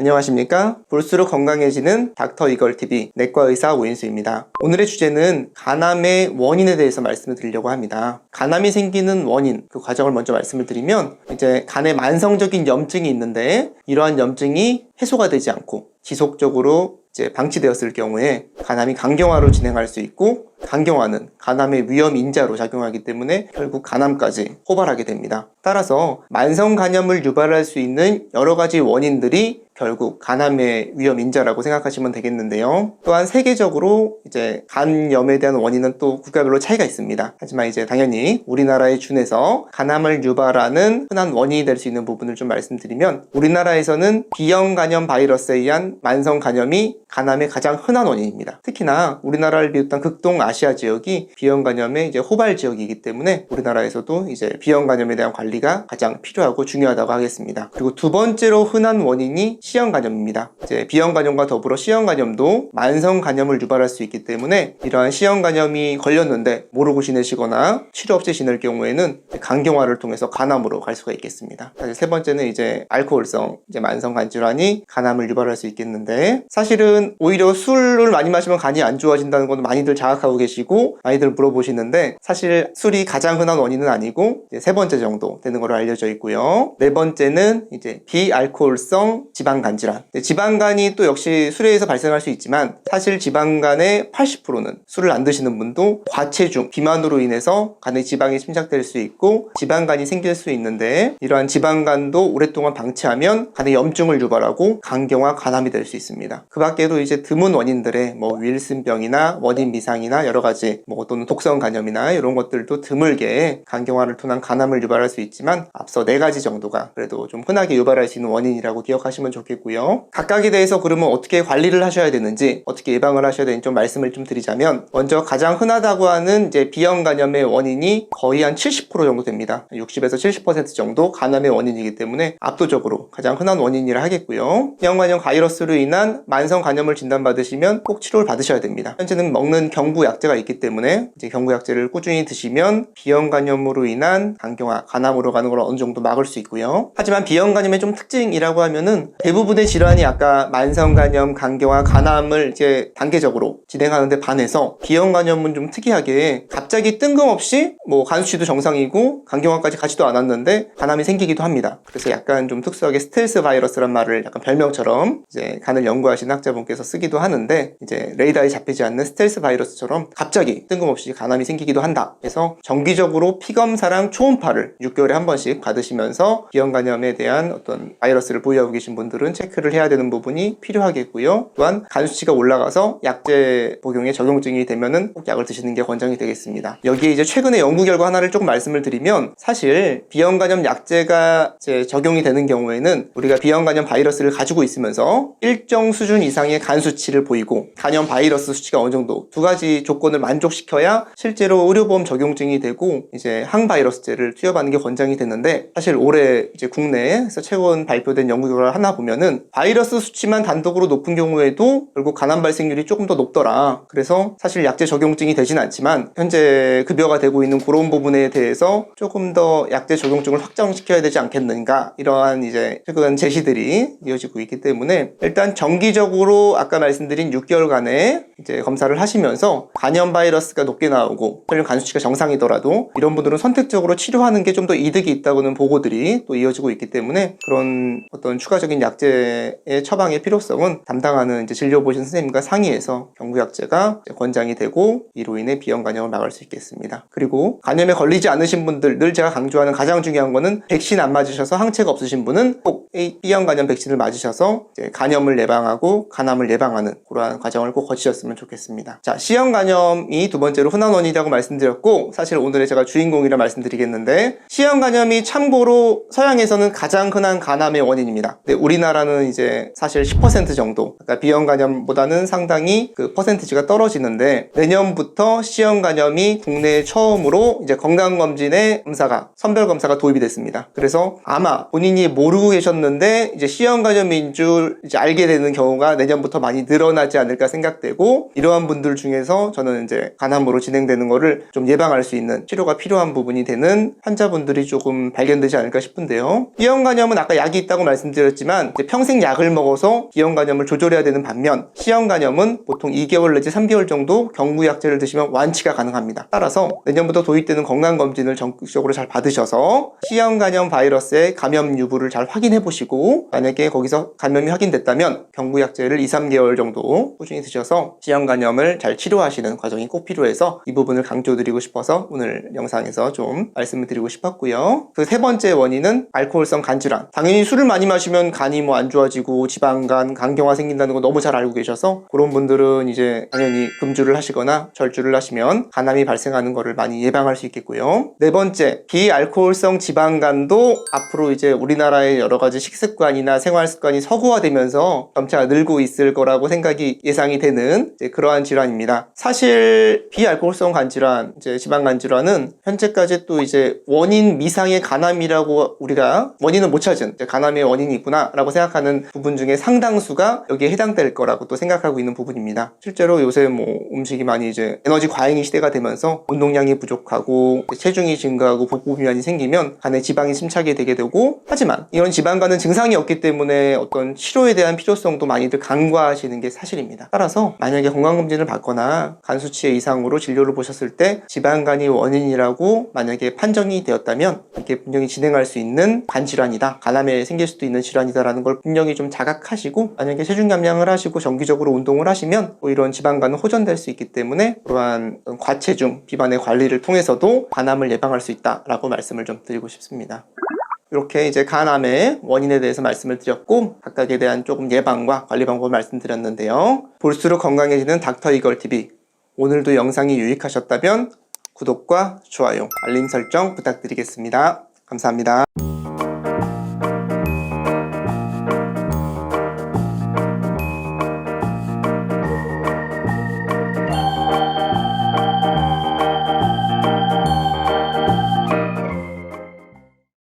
안녕하십니까? 볼수록 건강해지는 닥터 이걸 TV 내과 의사 오인수입니다. 오늘의 주제는 간암의 원인에 대해서 말씀을 드리려고 합니다. 간암이 생기는 원인 그 과정을 먼저 말씀을 드리면 이제 간에 만성적인 염증이 있는데 이러한 염증이 해소가 되지 않고 지속적으로 이제 방치되었을 경우에 간암이 강경화로 진행할 수 있고 강경화는 간암의 위험 인자로 작용하기 때문에 결국 간암까지 호발하게 됩니다. 따라서 만성 간염을 유발할 수 있는 여러 가지 원인들이 결국 간암의 위험 인자라고 생각하시면 되겠는데요. 또한 세계적으로 이제 간염에 대한 원인은 또 국가별로 차이가 있습니다. 하지만 이제 당연히 우리나라에 준해서 간암을 유발하는 흔한 원인이 될 수 있는 부분을 좀 말씀드리면 우리나라에서는 B형 간염 바이러스에 의한 만성 간염이 간암의 가장 흔한 원인입니다. 특히나 우리나라를 비롯한 극동 아시아 지역이 B형 간염의 이제 호발 지역이기 때문에 우리나라에서도 이제 B형 간염에 대한 관리가 가장 필요하고 중요하다고 하겠습니다. 그리고 두 번째로 흔한 원인이 C형 간염입니다. 이제 B형 간염과 더불어 C형 간염도 만성 간염을 유발할 수 있기 때문에 이러한 C형 간염이 걸렸는데 모르고 지내시거나 치료 없이 지낼 경우에는 간경화를 통해서 간암으로 갈 수가 있겠습니다. 사실 세 번째는 이제 알코올성 이제 만성 간 질환이 간암을 유발할 수 있겠는데 사실은 오히려 술을 많이 마시면 간이 안 좋아진다는 건 많이들 자각하고 계시고 많이들 물어보시는데 사실 술이 가장 흔한 원인은 아니고 세 번째 정도 되는 걸로 알려져 있고요. 네 번째는 이제 비알코올성 지방간 질환. 네, 지방간이 또 역시 술에 의해서 발생할 수 있지만 사실 지방간의 80%는 술을 안 드시는 분도 과체중, 비만으로 인해서 간에 지방이 침착될 수 있고 지방간이 생길 수 있는데 이러한 지방간도 오랫동안 방치하면 간에 염증을 유발하고 간경화, 간암이 될 수 있습니다. 그 밖에도 이제 드문 원인들의 뭐 윌슨병이나 원인 미상이나 여러 가지 뭐 또는 독성 간염이나 이런 것들도 드물게 간경화를 통한 간암을 유발할 수 있지만 앞서 네 가지 정도가 그래도 좀 흔하게 유발할 수 있는 원인이라고 기억하시면 좋겠고요. 각각에 대해서 그러면 어떻게 관리를 하셔야 되는지 어떻게 예방을 하셔야 되는지 좀 말씀을 좀 드리자면 먼저 가장 흔하다고 하는 이제 B형 간염의 원인이 거의 한 70% 정도 됩니다. 60에서 70% 정도 간암의 원인이기 때문에 압도적으로 가장 흔한 원인이라 하겠고요. B형 간염 바이러스로 인한 만성 간염을 진단받으시면 꼭 치료를 받으셔야 됩니다. 현재는 먹는 경구 약제가 있기 때문에 이제 경구 약제를 꾸준히 드시면 B형 간염으로 인한 간경화, 간암으로 가는 걸 어느 정도 막을 수 있고요. 하지만 B형 간염의 좀 특징이라고 하면은 대부분의 질환이 아까 만성 간염, 간경화, 간암을 이제 단계적으로 진행하는데 반해서 B형 간염은 좀 특이하게 갑자기 뜬금없이 뭐 간수치도 정상이고 간경화까지 가지도 않았는데 간암이 생기기도 합니다. 그래서 약간 좀 특수하게 스텔스 바이러스란 말을 약간 별명처럼 이제 간을 연구하신 학자분께서 쓰기도 하는데 이제 레이더에 잡히지 않는 스텔스 바이러스처럼 갑자기 뜬금없이 간암이 생기기도 한다. 그래서 정기적으로 피검사랑 초음파를 6개월에 한 번씩 받으시면서 B형 간염에 대한 어떤 바이러스를 보유하고 계신 분들은 체크를 해야 되는 부분이 필요하겠고요. 또한 간수치가 올라가서 약제 복용에 적용증이 되면은 꼭 약을 드시는 게 권장이 되겠습니다. 여기에 이제 최근의 연구 결과 하나를 조금 말씀을 드리면 사실 B형 간염 약제가 이제 적용이 되는 경우에는 우리가 B형 간염 바이러스를 가지고 있으면서 일정 수준 이상의 간 수치를 보이고 간염 바이러스 수치가 어느 정도 두 가지 조건을 만족시켜야 실제로 의료보험 적용증이 되고 이제 항바이러스제를 투여받는 게 권장이 되는데 사실 올해 이제 국내에서 최근 발표된 연구 결과 하나 보면은 바이러스 수치만 단독으로 높은 경우에도 결국 간암 발생률이 조금 더 높더라. 그래서 사실 약제 적용증이 되진 않지만 현재 급여가 되고 있는 그런 부분에 대해서 조금 더 약제 적용증을 확정시켜야 되지 않겠는가 이러한 이제 최근 제시들이 이어지고 있기 때문에 일단 정기적으로 아까 말씀드린 6개월간의 이제 검사를 하시면서 간염 바이러스가 높게 나오고 설령 간수치가 정상이더라도 이런 분들은 선택적으로 치료하는 게 좀 더 이득이 있다고는 보고들이 또 이어지고 있기 때문에 그런 어떤 추가적인 약제의 처방의 필요성은 담당하는 이제 진료 보신 선생님과 상의해서 경구약제가 권장이 되고 이로 인해 비형 간염을 막을 수 있겠습니다. 그리고 간염에 걸리지 않으신 분들 늘 제가 강조하는 가장 중요한 거는 백신 안 맞으셔서 항체가 없으신 분은 꼭 B형 간염 백신을 맞으셔서 간염을 예방하고 간암을 예방하는 그러한 과정을 꼭 거치셨 으면 좋겠습니다. 자, C형 간염이 두 번째로 흔한 원인이라고 말씀드렸고 사실 오늘의 제가 주인공이라 말씀드리겠는데 C형 간염이 참고로 서양에서는 가장 흔한 간암의 원인입니다. 근데 우리나라는 이제 사실 10% 정도, 그러니까 B형 간염보다는 상당히 그 퍼센티지가 떨어지는데 내년부터 C형 간염이 국내에 처음으로 이제 건강검진의 검사가 선별 검사가 도입이 됐습니다. 그래서 아마 본인이 모르고 계셨는데 이제 C형 간염인 줄 이제 알게 되는 경우가 내년부터 많이 늘어나지 않을까 생각되고 이러한 분들 중에서 저는 이제 간암으로 진행되는 거를 좀 예방할 수 있는 치료가 필요한 부분이 되는 환자분들이 조금 발견되지 않을까 싶은데요. B형 간염은 아까 약이 있다고 말씀드렸지만 평생 약을 먹어서 B형 간염을 조절해야 되는 반면 C형 간염은 보통 2개월 내지 3개월 정도 경구약제를 드시면 완치가 가능합니다. 따라서 내년부터 도입되는 건강검진을 전국적으로 잘 받으셔서 C형 간염 바이러스의 감염 유부를 잘 확인해 보시고 만약에 거기서 감염이 확인됐다면 경구약제를 2, 3개월 정도 꾸준히 드셔서 C형 간염을 잘 치료하시는 과정이 꼭 필요해서 이 부분을 강조드리고 싶어서 오늘 영상에서 좀 말씀을 드리고 싶었고요. 그 세 번째 원인은 알코올성 간질환. 당연히 술을 많이 마시면 간이 뭐 안 좋아지고 지방간, 간경화 생긴다는 거 너무 잘 알고 계셔서 그런 분들은 이제 당연히 금주를 하시거나 절주를 하시면 간암이 발생하는 거를 많이 예방할 수 있겠고요. 네 번째, 비알코올성 지방간도 앞으로 이제 우리나라의 여러 가지 식습관이나 생활 습관이 서구화되면서 점차 늘고 있을 거라고 생각이 예상이 되는 그러한 질환입니다. 사실 비알코올성 간질환, 이제 지방 간 질환은 현재까지 또 이제 원인 미상의 간암이라고 우리가 원인을 못 찾은 간암의 원인이 있구나라고 생각하는 부분 중에 상당수가 여기에 해당될 거라고 또 생각하고 있는 부분입니다. 실제로 요새 뭐 음식이 많이 이제 에너지 과잉의 시대가 되면서 운동량이 부족하고 체중이 증가하고 복부 비만이 생기면 간에 지방이 침착이 되게 되고 하지만 이런 지방간은 증상이 없기 때문에 어떤 치료에 대한 필요성도 많이들 간과하시는 게 사실입니다. 따라서 만약 에 건강검진을 받거나 간 수치의 이상으로 진료를 보셨을 때 지방간이 원인이라고 만약에 판정이 되었다면 이게 분명히 진행할 수 있는 간질환이다. 간암에 생길 수도 있는 질환이다라는 걸 분명히 좀 자각하시고 만약에 체중 감량을 하시고 정기적으로 운동을 하시면 또 이런 지방간은 호전될 수 있기 때문에 그러한 과체중 비만의 관리를 통해서도 간암을 예방할 수 있다라고 말씀을 좀 드리고 싶습니다. 이렇게 이제 간암의 원인에 대해서 말씀을 드렸고 각각에 대한 조금 예방과 관리 방법을 말씀드렸는데요. 볼수록 건강해지는 닥터 이걸 TV 오늘도 영상이 유익하셨다면 구독과 좋아요, 알림 설정 부탁드리겠습니다. 감사합니다.